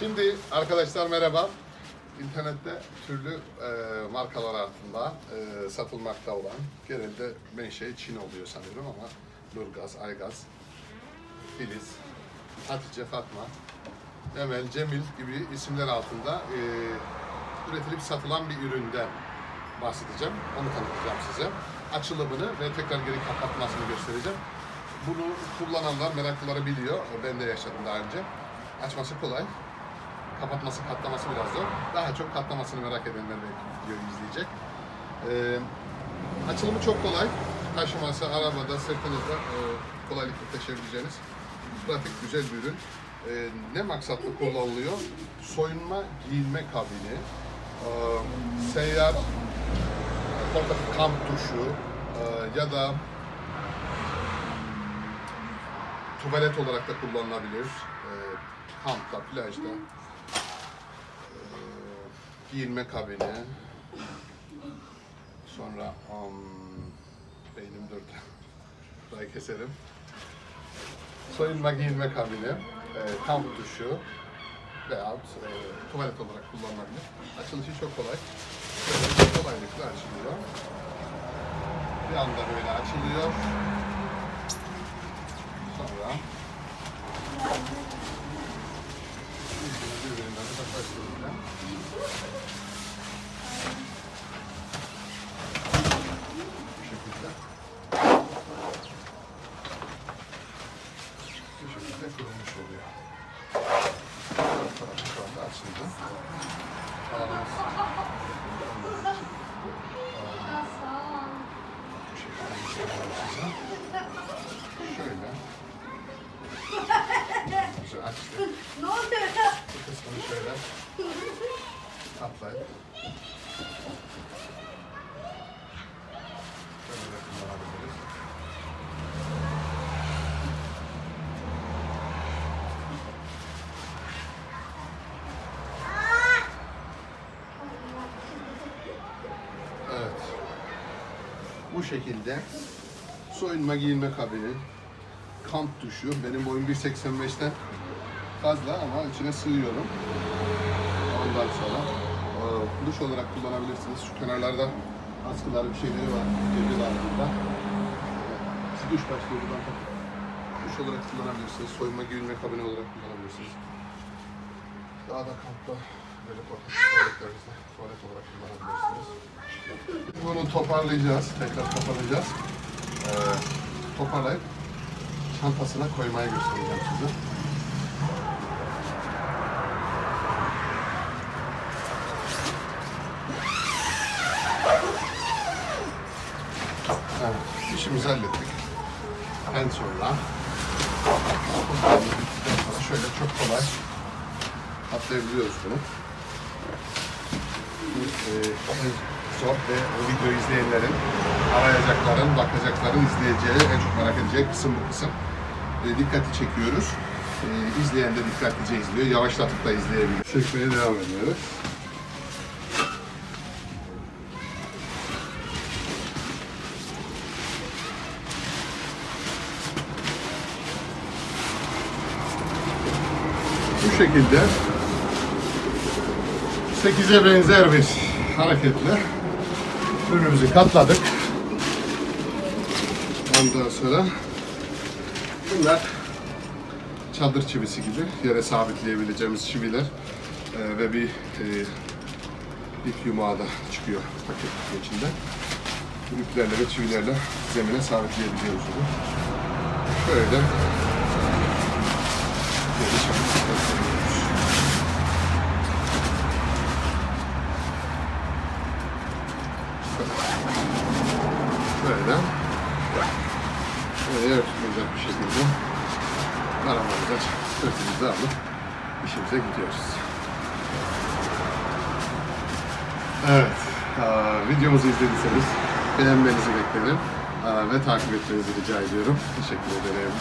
Şimdi arkadaşlar merhaba. İnternette türlü e, markalar altında e, satılmakta olan genelde menşe Çin oluyor sanıyorum ama Nurgaz, Aygaz, Filiz, Hatice, Fatma, Emel, Cemil gibi isimler altında e, üretilip satılan bir üründen bahsedeceğim. Onu tanıtacağım size. Açılımını ve tekrar geri kapatmasını göstereceğim. Bunu kullananlar, meraklıları biliyor. Ben de yaşadım daha önce. Açması kolay. Kapatması, katlaması biraz zor. Daha çok katlamasını merak edenler belki videoyu izleyecek. Ee, açılımı çok kolay. Taşıması arabada, sırtınızda e, kolaylıkla taşıyabileceğiniz pratik, güzel bir ürün. Ee, ne maksatlı kullanılıyor? Soyunma, giyinme kabini, e, seyyar, kamp duşu e, ya da tuvalet olarak da kullanılabilir. E, kampta, plajda. Giyinme kabini. Sonra um, beynim durdu. Burayı keserim. Soyunma giyinme kabini. E, kamp duşu veyahut e, tuvalet olarak kullanılabilir. Açılışı çok kolay. Böyle kolaylıkla açılıyor. Bir anda böyle açılıyor. Sonra birbirinden uzaklaştırınca bu şekilde bu şekilde kurulmuş oluyor. Ön tarafı şu anda açıldı. Alanımız bu şekilde gösteriyorum size. Şöyle. Açtık. Ne oluyor? Bu kısmını şöyle katlayıp şöyle de kullanabiliriz. Evet. Bu şekilde soyunma giyinme kabini, kamp duşu. Benim boyum 1.85'ten fazla ama içine sığıyorum. Ondan sonra e, duş olarak kullanabilirsiniz. Şu kenarlarda askılar bir şeyleri var. Var burada. Şu duş başlığı buradan takıp duş olarak kullanabilirsiniz. Soyunma giyinme kabini olarak kullanabilirsiniz. Daha da kampta böyle tuvaletlerinizde tuvalet olarak kullanabilirsiniz. Bunu toparlayacağız. Tekrar toparlayacağız. Ee, toparlayıp çantasına koymaya göstereceğim size. Evet, işimizi hallettik. En sonra şöyle çok kolay atlayabiliyoruz bunu. Bu, e, en zor ve o videoyu izleyenlerin, arayacakların, bakacakların, izleyeceği, en çok merak edeceği kısım bu kısım. E, dikkati çekiyoruz. E, izleyen de dikkatlice izliyor. Yavaşlatıp da izleyebiliyor. Çekmeye devam ediyoruz. Bu şekilde 8'e benzer bir hareketle ürünümüzü katladık. Ondan sonra bunlar çadır çivisi gibi yere sabitleyebileceğimiz çiviler Ee, ve bir e, ip yumağı da çıkıyor paket içinde. Bu iplerle ve çivilerle zemine sabitleyebiliyoruz bunu. Şöyle Yer tutmayacak bir şekilde arabamıza sırtımızda alıp işimize gidiyoruz. Evet, videomuzu izlediyseniz beğenmenizi beklerim ve takip etmenizi rica ediyorum. Teşekkür ederim.